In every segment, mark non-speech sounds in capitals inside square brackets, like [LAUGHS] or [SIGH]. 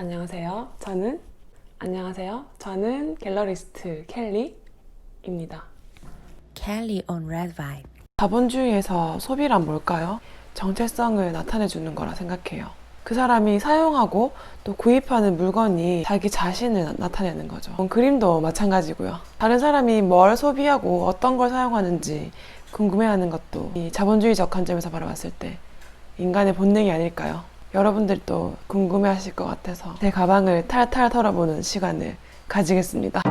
안녕하세요. 저는 안녕하세요. 저는 갤러리스트 켈리입니다. Kelly on Red Vibe. 자본주의에서 소비란 뭘까요? 정체성을 나타내 주는 거라 생각해요. 그 사람이 사용하고 또 구입하는 물건이 자기 자신을 나 타내는 거죠. 그림도 마찬가지고요. 다른 사람이 뭘 소비하고 어떤 걸 사용하는지 궁금해하는 것도 이 자본주의적 관점에서 바라봤을 때 인간의 본능이 아닐까요? 여러분들도 궁금해 하실 것 같아서 제 가방을 탈탈 털어보는 시간을 가지겠습니다.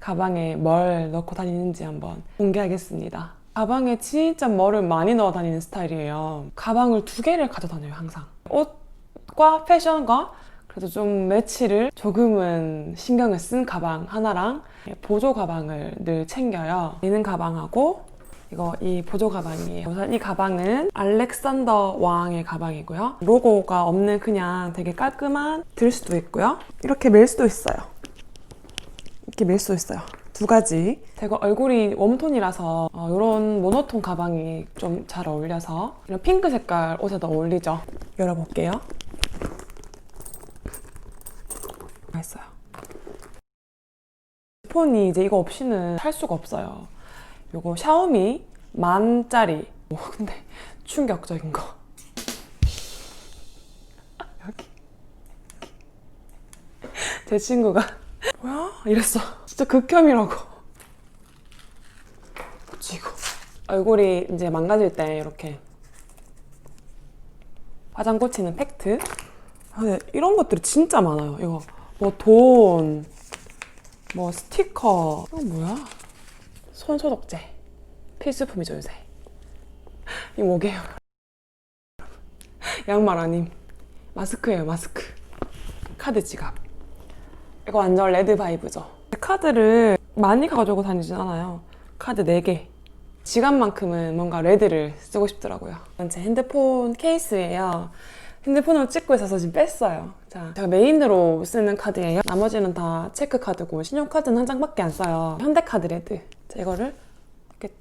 가방에 뭘 넣고 다니는지 한번 공개하겠습니다. 가방에 진짜 뭐를 많이 넣어 다니는 스타일이에요. 가방을 두 개를 가져다녀요, 항상. 옷과 패션과 그래도 좀 매치를 조금은 신경을 쓴 가방 하나랑 보조 가방을 늘 챙겨요. 있는 가방하고 이거 이 보조 가방이에요. 우선 이 가방은 알렉산더 왕의 가방이고요. 로고가 없는 그냥 되게 깔끔한 들 수도 있고요. 이렇게 멜 수도 있어요. 이렇게 멜수 있어요. 두 가지. 제가 얼굴이 웜톤이라서 이런 모노톤 가방이 좀 잘 어울려서 이런 핑크 색깔 옷에도 어울리죠. 열어볼게요. 맛있어요. 폰이 이제 이거 없이는 살 수가 없어요. 요거 샤오미 만짜리. 오, 근데 충격적인 거. 여기. 제 친구가 뭐야? 이랬어. 진짜 극혐이라고. 지고 얼굴이 이제 망가질 때 이렇게 화장 고치는 팩트. 아, 근데 이런 것들이 진짜 많아요. 이거 뭐 돈, 뭐 스티커, 이거 뭐야? 손 소독제. 필수품이죠 요새. 이 뭐게요? 양말 아님. 마스크예요 마스크. 카드 지갑. 이거 완전 레드 바이브죠. 카드를 많이 가지고 다니진 않아요. 카드 4개. 지갑만큼은 뭔가 레드를 쓰고 싶더라고요. 이건 제 핸드폰 케이스예요. 핸드폰으로 찍고 있어서 지금 뺐어요. 자, 제가 메인으로 쓰는 카드예요. 나머지는 다 체크 카드고 신용카드는 한 장밖에 안 써요. 현대카드 레드. 자, 이거를 이렇게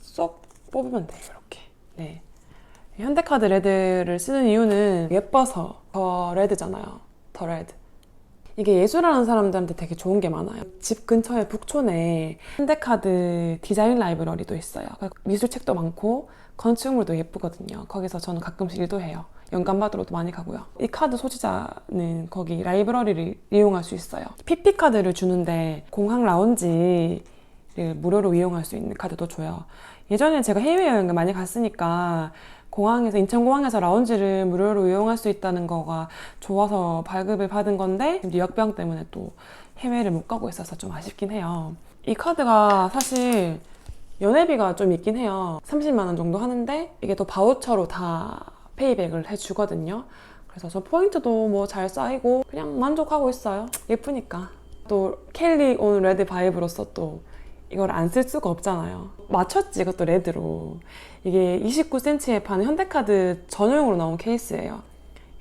쏙 뽑으면 돼요. 이렇게. 네. 현대카드 레드를 쓰는 이유는 예뻐서 더 레드잖아요. 더 레드. 이게 예술하는 사람들한테 되게 좋은 게 많아요. 집 근처에 북촌에 현대카드 디자인 라이브러리도 있어요. 미술책도 많고 건축물도 예쁘거든요. 거기서 저는 가끔씩 일도 해요. 영감 받으러도 많이 가고요. 이 카드 소지자는 거기 라이브러리를 이용할 수 있어요. PP 카드를 주는데 공항 라운지를 무료로 이용할 수 있는 카드도 줘요. 예전에 제가 해외여행을 많이 갔으니까 공항에서 인천공항에서 라운지를 무료로 이용할 수 있다는 거가 좋아서 발급을 받은 건데 유학병 때문에 또 해외를 못 가고 있어서 좀 아쉽긴 해요. 이 카드가 사실 연회비가 좀 있긴 해요. 30만 원 정도 하는데 이게 또 바우처로 다 페이백을 해주거든요. 그래서 저 포인트도 뭐 잘 쌓이고 그냥 만족하고 있어요. 예쁘니까. 또 켈리 온 레드 바이브로서 또 이걸 안 쓸 수가 없잖아요. 맞췄지, 이것도 레드로. 이게 29cm에 파는 현대카드 전용으로 나온 케이스예요.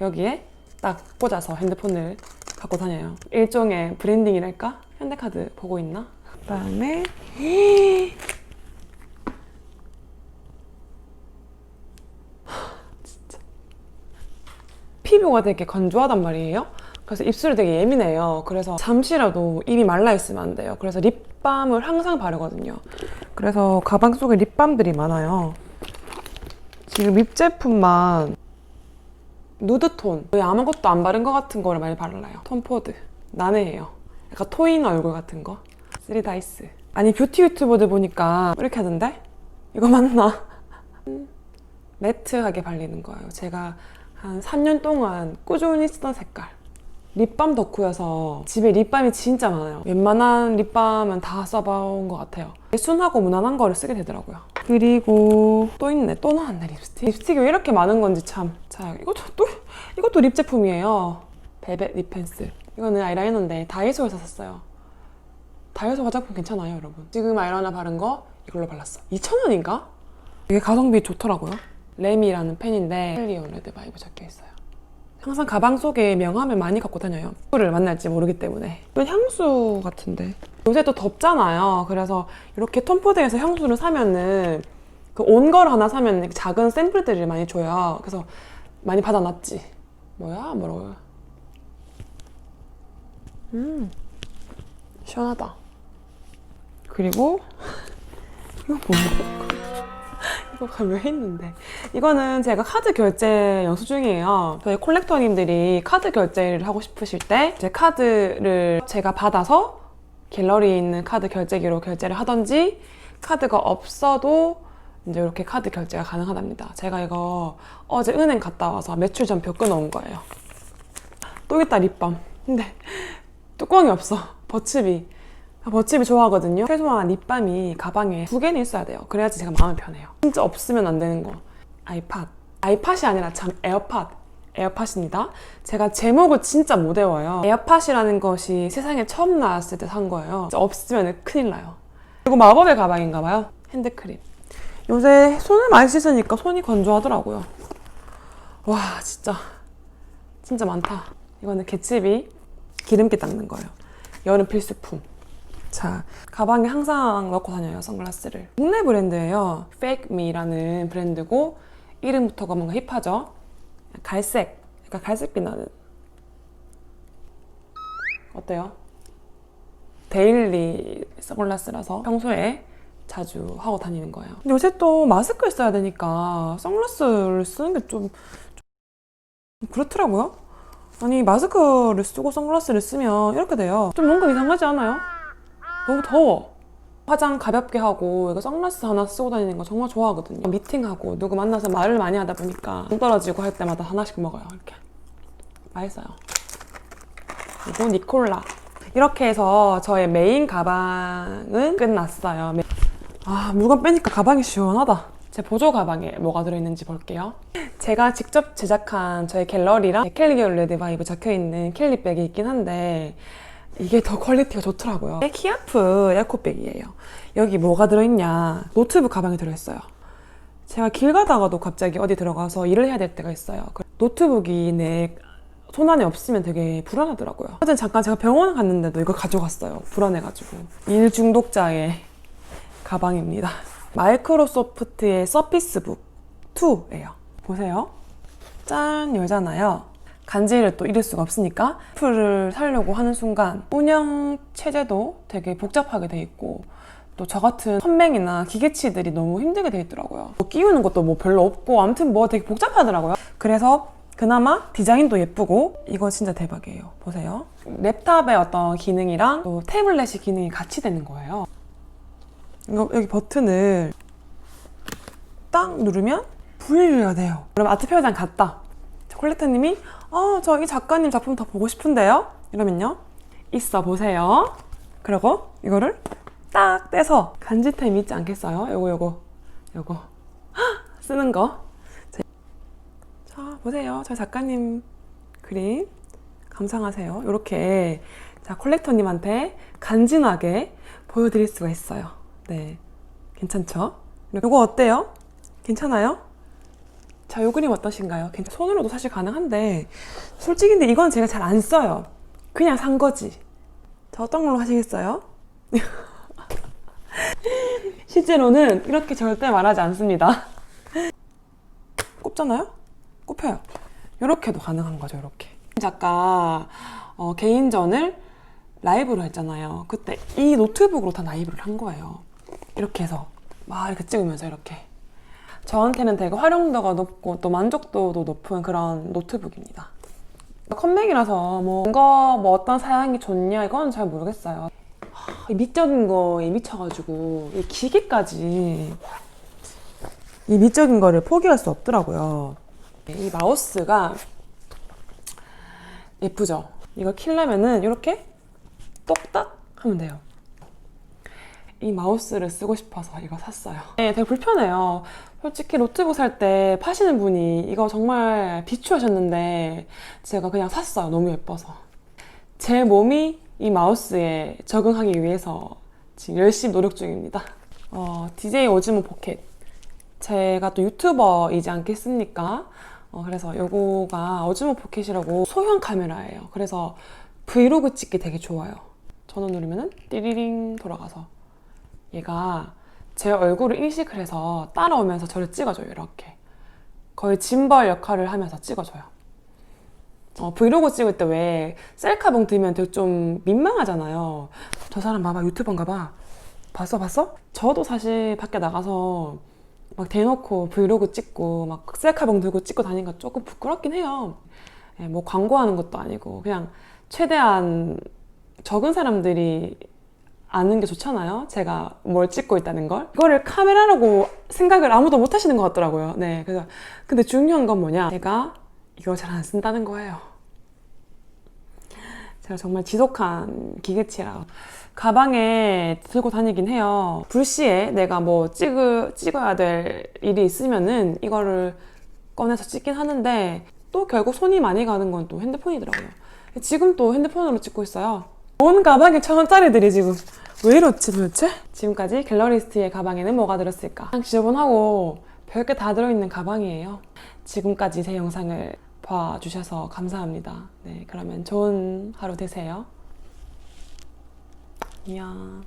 여기에 딱 꽂아서 핸드폰을 갖고 다녀요. 일종의 브랜딩이랄까? 현대카드 보고 있나? 그 다음에 [GASPS] 피부가 되게 건조하단 말이에요. 그래서 입술이 되게 예민해요. 그래서 잠시라도 입이 말라 있으면 안 돼요. 그래서 립밤을 항상 바르거든요. 그래서 가방 속에 립밤들이 많아요. 지금 립 제품만 누드톤 거의 아무것도 안 바른 것 같은 거를 많이 발라요. 톰포드 난해해요. 약간 토인 얼굴 같은 거. 쓰리다이스. 아니 뷰티 유튜버들 보니까 이렇게 하던데? 이거 맞나? [LAUGHS] 매트하게 발리는 거예요. 제가 한 3년 동안 꾸준히 쓰던 색깔. 립밤 덕후여서 집에 립밤이 진짜 많아요. 웬만한 립밤은 다 써봐온 것 같아요. 순하고 무난한 거를 쓰게 되더라고요. 그리고 또 있네. 또 나왔네 립스틱. 립스틱이 왜 이렇게 많은 건지 참. 자 이것도 또 이것도 립 제품이에요. 벨벳 립 펜슬. 이거는 아이라이너인데 다이소에서 샀어요. 다이소 화장품 괜찮아요, 여러분. 지금 아이라이너 바른 거 이걸로 발랐어. 2,000원인가? 이게 가성비 좋더라고요. 레미라는 펜인데 헬리온 레드 바이브 적혀 있어요. 항상 가방 속에 명함을 많이 갖고 다녀요. 누구를 만날지 모르기 때문에. 이건 향수 같은데. 요새 또 덥잖아요. 그래서 이렇게 톰포드에서 향수를 사면은 그 온 걸 하나 사면 작은 샘플들을 많이 줘요. 그래서 많이 받아놨지. 뭐야? 뭐라고요? 음, 시원하다. 그리고 [LAUGHS] 이거 뭐야? 이거 왜 있는데? 이거는 제가 카드 결제 연수 중이에요. 저희 콜렉터님들이 카드 결제를 하고 싶으실 때 제 카드를 제가 받아서 갤러리에 있는 카드 결제기로 결제를 하던지 카드가 없어도 이제 이렇게 카드 결제가 가능하답니다. 제가 이거 어제 은행 갔다 와서 며칠 전표 끊어온 거예요. 또 있다 립밤. 근데 뚜껑이 없어. 버츠비. 아, 버츠비 좋아하거든요. 최소한 립밤이 가방에 두 개는 있어야 돼요. 그래야지 제가 마음이 편해요. 진짜 없으면 안 되는 거. 아이팟. 아이팟이 아니라 참 에어팟. 에어팟입니다. 제가 제목을 진짜 못 외워요. 에어팟이라는 것이 세상에 처음 나왔을 때 산 거예요. 없으면 큰일 나요. 그리고 마법의 가방인가 봐요. 핸드크림. 요새 손을 많이 씻으니까 손이 건조하더라고요. 와, 진짜. 진짜 많다. 이거는 개츠비 기름기 닦는 거예요. 여름 필수품. 자, 가방에 항상 넣고 다녀요, 선글라스를. 국내 브랜드예요. Fake Me라는 브랜드고, 이름부터가 뭔가 힙하죠? 갈색, 약간 갈색빛 나는. 어때요? 데일리 선글라스라서 평소에 자주 하고 다니는 거예요. 근데 요새 또 마스크를 써야 되니까 선글라스를 쓰는 게좀 그렇더라고요. 아니 마스크를 쓰고 선글라스를 쓰면 이렇게 돼요. 좀 뭔가 이상하지 않아요? 너무 더워. 화장 가볍게 하고 이거 선글라스 하나 쓰고 다니는 거 정말 좋아하거든요. 미팅하고 누구 만나서 말을 많이 하다 보니까 동 떨어지고 할 때마다 하나씩 먹어요. 이렇게 맛있어요. 그리고 니콜라. 이렇게 해서 저의 메인 가방은 끝났어요. 메- 아 물건 빼니까 가방이 시원하다. 제 보조 가방에 뭐가 들어있는지 볼게요. 제가 직접 제작한 저의 갤러리랑 켈리기어 레드 바이브 적혀있는 캘리백이 있긴 한데 이게 더 퀄리티가 좋더라고요. 키아프 에코백이에요. 여기 뭐가 들어있냐 노트북 가방이 들어있어요. 제가 길 가다가도 갑자기 어디 들어가서 일을 해야 될 때가 있어요. 그 노트북이 내 손안에 없으면 되게 불안하더라고요. 어제 잠깐 제가 병원 갔는데도 이걸 가져갔어요. 불안해가지고. 일 중독자의 가방입니다. 마이크로소프트의 서피스북 2예요. 보세요. 짠 열잖아요. 간지를 또 잃을 수가 없으니까 풀을 사려고 하는 순간 운영 체제도 되게 복잡하게 돼 있고 또 저 같은 선맹이나 기계치들이 너무 힘들게 돼 있더라고요. 뭐 끼우는 것도 뭐 별로 없고 아무튼 뭐 되게 복잡하더라고요. 그래서 그나마 디자인도 예쁘고 이거 진짜 대박이에요. 보세요. 랩탑의 어떤 기능이랑 또 태블릿의 기능이 같이 되는 거예요. 이거 여기 버튼을 딱 누르면 분리가 돼요. 그럼 아트 페어장 갔다. 콜렉터님이 어, 저 이 작가님 작품 더 보고 싶은데요? 이러면요. 있어 보세요. 그리고 이거를 딱 떼서 간지템 있지 않겠어요? 요거 요거 요거 헉! 쓰는 거. 자, 자, 보세요. 저 작가님 그림 감상하세요. 이렇게 자 콜렉터님한테 간지나게 보여드릴 수가 있어요. 네, 괜찮죠? 요거 어때요? 괜찮아요? 자, 요 그림 어떠신가요? 괜찮- 손으로도 사실 가능한데 솔직히 근데 이건 제가 잘 안 써요. 그냥 산 거지. 자, 어떤 걸로 하시겠어요? [LAUGHS] 실제로는 이렇게 절대 말하지 않습니다. [LAUGHS] 꼽잖아요? 꼽혀요. 이렇게도 가능한 거죠, 이렇게. 작가 어, 개인전을 라이브로 했잖아요. 그때 이 노트북으로 다 라이브를 한 거예요. 이렇게 해서 막 이렇게 찍으면서 이렇게. 저한테는 되게 활용도가 높고 또 만족도도 높은 그런 노트북입니다. 컴맹이라서 뭐 이거 뭐 어떤 사양이 좋냐 이건 잘 모르겠어요. 미적인 거에 미쳐가지고 이 기계까지 이 미적인 거를 포기할 수 없더라고요. 이 마우스가 예쁘죠? 이거 키려면은 이렇게 똑딱 하면 돼요. 이 마우스를 쓰고 싶어서 이거 샀어요. 네, 되게 불편해요. 솔직히 노트북 살 때 파시는 분이 이거 정말 비추하셨는데 제가 그냥 샀어요. 너무 예뻐서. 제 몸이 이 마우스에 적응하기 위해서 지금 열심히 노력 중입니다. 어, DJ 오즈모 포켓. 제가 또 유튜버이지 않겠습니까? 어, 그래서 요거가 오즈모 포켓이라고 소형 카메라예요. 그래서 브이로그 찍기 되게 좋아요. 전원 누르면은 띠리링 돌아가서 얘가 제 얼굴을 인식을 해서 따라오면서 저를 찍어줘요 이렇게 거의 짐벌 역할을 하면서 찍어줘요 어, 브이로그 찍을 때 왜 셀카봉 들면 되게 좀 민망하잖아요. 저 사람 봐봐 유튜버인가 봐. 봤어 봤어? 저도 사실 밖에 나가서 막 대놓고 브이로그 찍고 막 셀카봉 들고 찍고 다니는 거 조금 부끄럽긴 해요. 예, 뭐 광고하는 것도 아니고 그냥 최대한 적은 사람들이 아는 게 좋잖아요. 제가 뭘 찍고 있다는 걸. 이거를 카메라라고 생각을 아무도 못 하시는 것 같더라고요. 네. 그래서, 근데 중요한 건 뭐냐. 제가 이걸 잘 안 쓴다는 거예요. 제가 정말 지독한 기계치라. 가방에 들고 다니긴 해요. 불시에 내가 뭐 찍을, 찍어야 될 일이 있으면은 이거를 꺼내서 찍긴 하는데 또 결국 손이 많이 가는 건 또 핸드폰이더라고요. 지금 또 핸드폰으로 찍고 있어요. 온 가방에 천 원짜리들이 지금 왜 이렇지 도대체? 지금까지 갤러리스트의 가방에는 뭐가 들었을까? 그냥 지저분하고 별게 다 들어있는 가방이에요. 지금까지 제 영상을 봐주셔서 감사합니다. 네, 그러면 좋은 하루 되세요. 안녕.